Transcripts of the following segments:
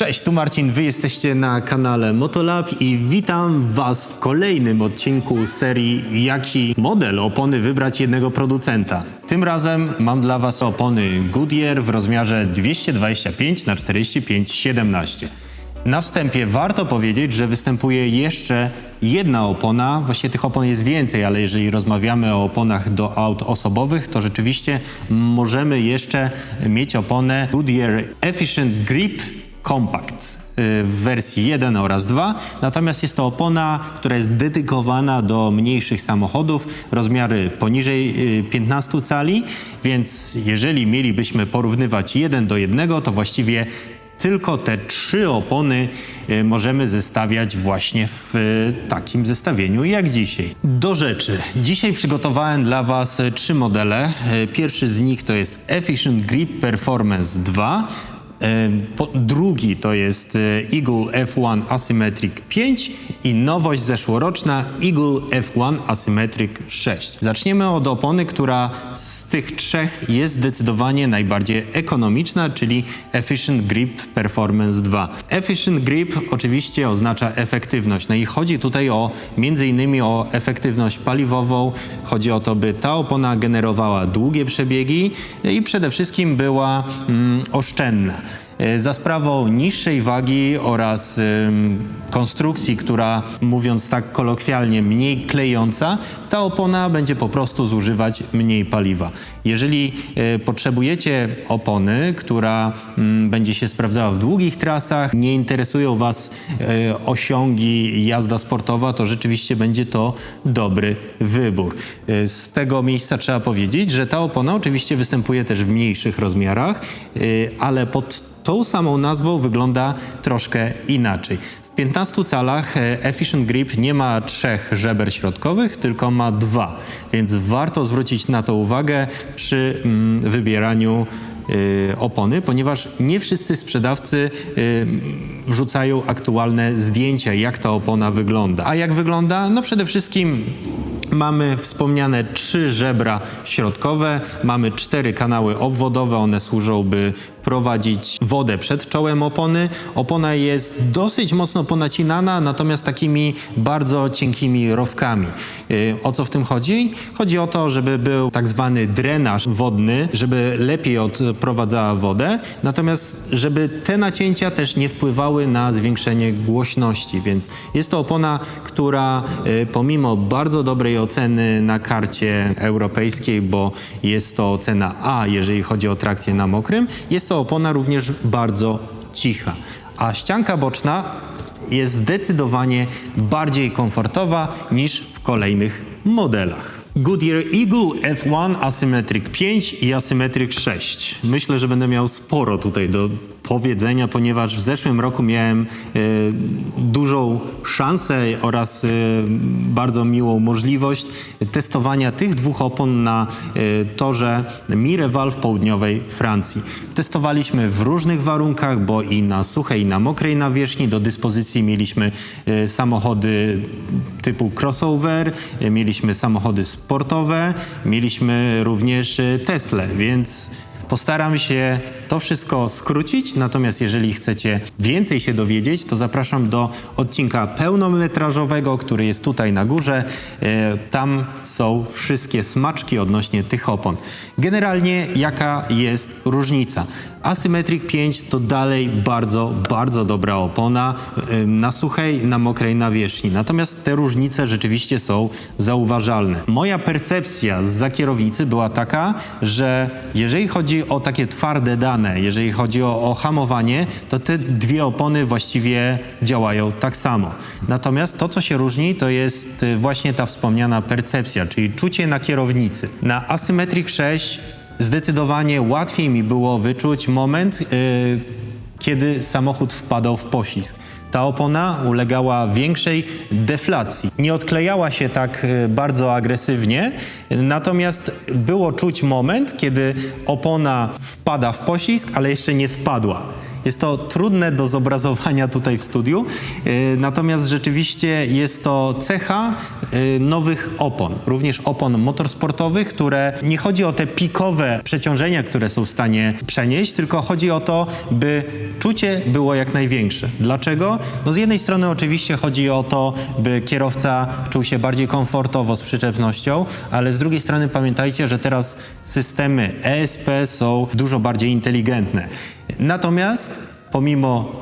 Cześć, tu Marcin, wy jesteście na kanale Motolab i witam was w kolejnym odcinku serii Jaki model opony wybrać jednego producenta. Tym razem mam dla was opony Goodyear w rozmiarze 225 na 45 17. Na wstępie warto powiedzieć, że występuje jeszcze jedna opona. Właściwie tych opon jest więcej, ale jeżeli rozmawiamy o oponach do aut osobowych, to rzeczywiście możemy jeszcze mieć oponę Goodyear Efficient Grip Compact y, w wersji 1 oraz 2. Natomiast jest to opona, która jest dedykowana do mniejszych samochodów, rozmiary poniżej y, 15 cali, więc jeżeli mielibyśmy porównywać jeden do jednego, to właściwie tylko te trzy opony y, możemy zestawiać właśnie w y, takim zestawieniu jak dzisiaj. Do rzeczy. Dzisiaj przygotowałem dla Was y, trzy modele. Y, Pierwszy z nich to jest Efficient Grip Performance 2. Po- Drugi to jest y, Eagle F1 Asymmetric 5 i nowość zeszłoroczna Eagle F1 Asymmetric 6. Zaczniemy od opony, która z tych trzech jest zdecydowanie najbardziej ekonomiczna, czyli Efficient Grip Performance 2. Efficient Grip oczywiście oznacza efektywność. No i chodzi tutaj o między innymi o efektywność paliwową. Chodzi o to, by ta opona generowała długie przebiegi i przede wszystkim była mm, oszczędna. E, Za sprawą niższej wagi oraz konstrukcji, która mówiąc tak kolokwialnie mniej klejąca, ta opona będzie po prostu zużywać mniej paliwa. Jeżeli e, potrzebujecie opony, która mm, będzie się sprawdzała w długich trasach, nie interesują Was e, osiągi jazda sportowa, to rzeczywiście będzie to dobry wybór. Z tego miejsca trzeba powiedzieć, że ta opona oczywiście występuje też w mniejszych rozmiarach, ale pod tą samą nazwą wygląda troszkę inaczej. W 15 calach e, Efficient Grip nie ma trzech żeber środkowych, tylko ma dwa, więc warto zwrócić na to uwagę przy mm, wybieraniu y, opony, ponieważ nie wszyscy sprzedawcy y, wrzucają aktualne zdjęcia, jak ta opona wygląda. A jak wygląda? No przede wszystkim Mamy wspomniane trzy żebra środkowe, mamy cztery kanały obwodowe, one służą, by prowadzić wodę przed czołem opony. Opona jest dosyć mocno ponacinana, natomiast takimi bardzo cienkimi rowkami. Yy, O co w tym chodzi? Chodzi o to, żeby był tak zwany drenaż wodny, żeby lepiej odprowadzała wodę, natomiast żeby te nacięcia też nie wpływały na zwiększenie głośności, więc jest to opona, która y, pomimo bardzo dobrej oceny na karcie europejskiej, bo jest to ocena A, jeżeli chodzi o trakcję na mokrym, jest to opona również bardzo cicha. A ścianka boczna jest zdecydowanie bardziej komfortowa niż w kolejnych modelach. Goodyear Eagle F1 Asymmetric 5 i Asymmetric 6. Myślę, że będę miał sporo tutaj do powiedzenia, ponieważ w zeszłym roku miałem e, dużą szansę oraz e, bardzo miłą możliwość testowania tych dwóch opon na e, torze Mireval w południowej Francji. Testowaliśmy w różnych warunkach, bo i na suchej, i na mokrej nawierzchni do dyspozycji mieliśmy samochody typu crossover, mieliśmy samochody sportowe, mieliśmy również Tesla, więc Postaram się to wszystko skrócić, natomiast jeżeli chcecie więcej się dowiedzieć, to zapraszam do odcinka pełnometrażowego, który jest tutaj na górze. E, Tam są wszystkie smaczki odnośnie tych opon. Generalnie jaka jest różnica? Asymmetric 5 to dalej bardzo, bardzo dobra opona na suchej, na mokrej nawierzchni. Natomiast te różnice rzeczywiście są zauważalne. Moja percepcja z kierownicy była taka, że jeżeli chodzi o takie twarde dane, jeżeli chodzi o, o hamowanie, to te dwie opony właściwie działają tak samo. Natomiast to, co się różni, to jest y, właśnie ta wspomniana percepcja, czyli czucie na kierownicy. Na Asymmetric 6 zdecydowanie łatwiej mi było wyczuć moment, yy, kiedy samochód wpadał w poślizg. Ta opona ulegała większej deflacji. Nie odklejała się tak e, bardzo agresywnie, natomiast było czuć moment, kiedy opona wpada w poślizg, ale jeszcze nie wpadła. Jest to trudne do zobrazowania tutaj w studiu, y, natomiast rzeczywiście jest to cecha y, nowych opon, również opon motorsportowych, które nie chodzi o te pikowe przeciążenia, które są w stanie przenieść, tylko chodzi o to, by czucie było jak największe. Dlaczego? No z jednej strony oczywiście chodzi o to, by kierowca czuł się bardziej komfortowo z przyczepnością, ale z drugiej strony pamiętajcie, że teraz systemy ESP są dużo bardziej inteligentne. Natomiast pomimo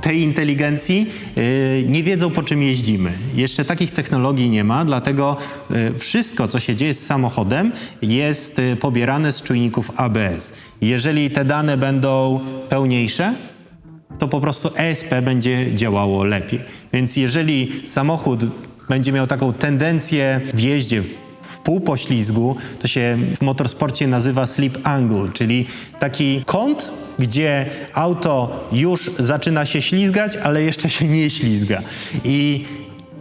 tej inteligencji yy, nie wiedzą po czym jeździmy. Jeszcze takich technologii nie ma, dlatego yy, wszystko, co się dzieje z samochodem, jest yy, pobierane z czujników ABS. Jeżeli te dane będą pełniejsze, to po prostu ESP będzie działało lepiej. Więc jeżeli samochód będzie miał taką tendencję w jeździe w półpoślizgu, to się w motorsporcie nazywa slip angle, czyli taki kąt, gdzie auto już zaczyna się ślizgać, ale jeszcze się nie ślizga. I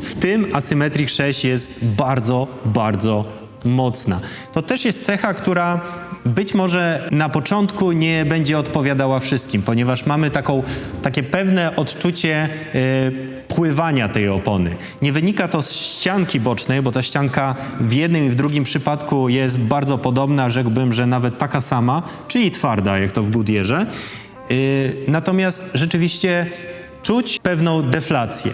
w tym Asymmetric 6 jest bardzo, bardzo mocna. To też jest cecha, która być może na początku nie będzie odpowiadała wszystkim, ponieważ mamy taką, takie pewne odczucie y, pływania tej opony. Nie wynika to z ścianki bocznej, bo ta ścianka w jednym i w drugim przypadku jest bardzo podobna, rzekłbym, że nawet taka sama, czyli twarda, jak to w Goodyearze. Y, natomiast rzeczywiście czuć pewną deflację.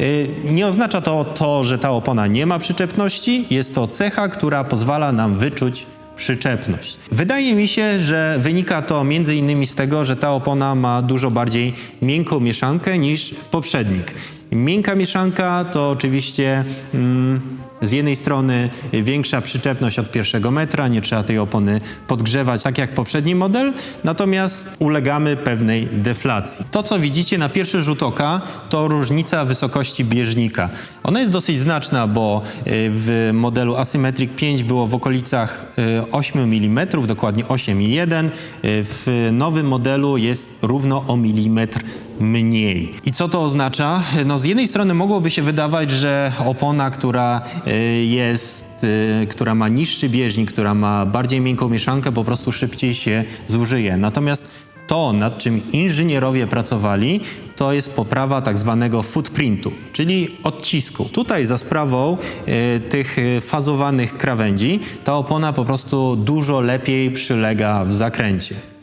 Y, Nie oznacza to to, że ta opona nie ma przyczepności. Jest to cecha, która pozwala nam wyczuć przyczepność. Wydaje mi się, że wynika to między innymi z tego, że ta opona ma dużo bardziej miękką mieszankę niż poprzednik. Miękka mieszanka to oczywiście mm, z jednej strony większa przyczepność od pierwszego metra, nie trzeba tej opony podgrzewać tak jak poprzedni model, natomiast ulegamy pewnej deflacji. To co widzicie na pierwszy rzut oka to różnica wysokości bieżnika. Ona jest dosyć znaczna, bo y, w modelu Asymmetric 5 było w okolicach y, 8 mm, dokładnie 8,1. Y, W nowym modelu jest równo o milimetr mniej. I co to oznacza? No z jednej strony mogłoby się wydawać, że opona, która jest, y, która ma niższy bieżnik, która ma bardziej miękką mieszankę, po prostu szybciej się zużyje. Natomiast to, nad czym inżynierowie pracowali, to jest poprawa tak zwanego footprintu, czyli odcisku. Tutaj za sprawą y, tych fazowanych krawędzi ta opona po prostu dużo lepiej przylega w zakręcie.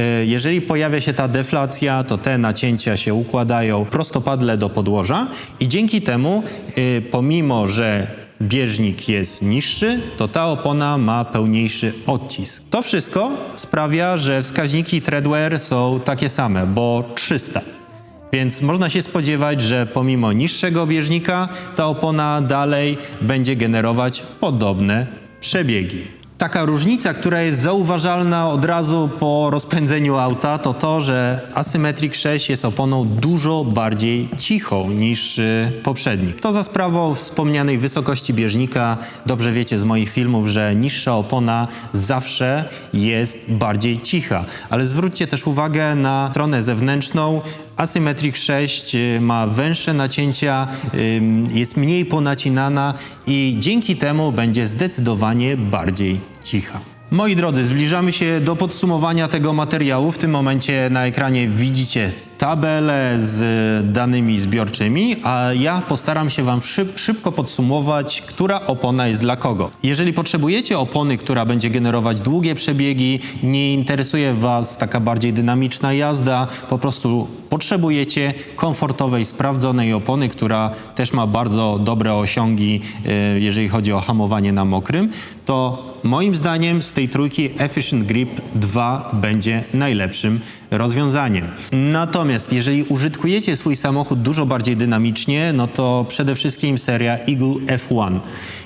E, Jeżeli pojawia się ta deflacja, to te nacięcia się układają prostopadle do podłoża i dzięki temu, e, pomimo że bieżnik jest niższy, to ta opona ma pełniejszy odcisk. To wszystko sprawia, że wskaźniki treadwear są takie same, bo 300. Więc można się spodziewać, że pomimo niższego bieżnika, ta opona dalej będzie generować podobne przebiegi. Taka różnica, która jest zauważalna od razu po rozpędzeniu auta, to to, że Asymmetric 6 jest oponą dużo bardziej cichą niż y, poprzednik. To za sprawą wspomnianej wysokości bieżnika. Dobrze wiecie z moich filmów, że niższa opona zawsze jest bardziej cicha. Ale zwróćcie też uwagę na stronę zewnętrzną. Asymmetric 6 y, ma węższe nacięcia, ym, jest mniej ponacinana i dzięki temu będzie zdecydowanie bardziej cicha. Moi drodzy, zbliżamy się do podsumowania tego materiału. W tym momencie na ekranie widzicie tabelę z danymi zbiorczymi, a ja postaram się Wam szyb, szybko podsumować, która opona jest dla kogo. Jeżeli potrzebujecie opony, która będzie generować długie przebiegi, nie interesuje Was taka bardziej dynamiczna jazda, po prostu potrzebujecie komfortowej, sprawdzonej opony, która też ma bardzo dobre osiągi, y, jeżeli chodzi o hamowanie na mokrym, to moim zdaniem z tej trójki Efficient Grip 2 będzie najlepszym rozwiązaniem. Natomiast jeżeli użytkujecie swój samochód dużo bardziej dynamicznie, no to przede wszystkim seria Eagle F1.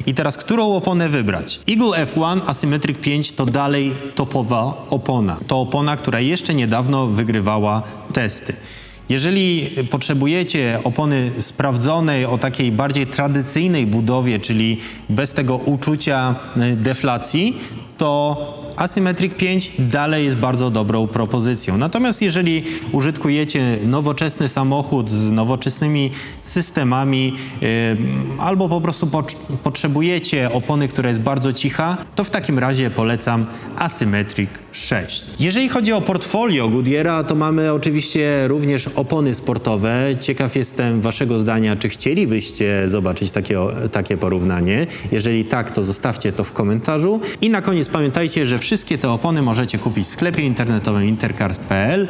I teraz którą oponę wybrać? Eagle F1 Asymmetric 5 to dalej topowa opona. To opona, która jeszcze niedawno wygrywała testy. Jeżeli potrzebujecie opony sprawdzonej o takiej bardziej tradycyjnej budowie, czyli bez tego uczucia y, deflacji, to Asymmetric 5 dalej jest bardzo dobrą propozycją. Natomiast jeżeli użytkujecie nowoczesny samochód z nowoczesnymi systemami albo po prostu pot- potrzebujecie opony, która jest bardzo cicha, to w takim razie polecam Asymmetric 6. Jeżeli chodzi o portfolio Goodyeara, to mamy oczywiście również opony sportowe. Ciekaw jestem Waszego zdania, czy chcielibyście zobaczyć takie, takie porównanie. Jeżeli tak, to zostawcie to w komentarzu. I na koniec pamiętajcie, że wszystkie te opony możecie kupić w sklepie internetowym intercars.pl.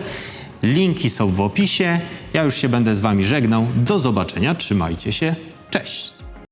Linki są w opisie. Ja już się będę z Wami żegnał. Do zobaczenia, trzymajcie się. Cześć!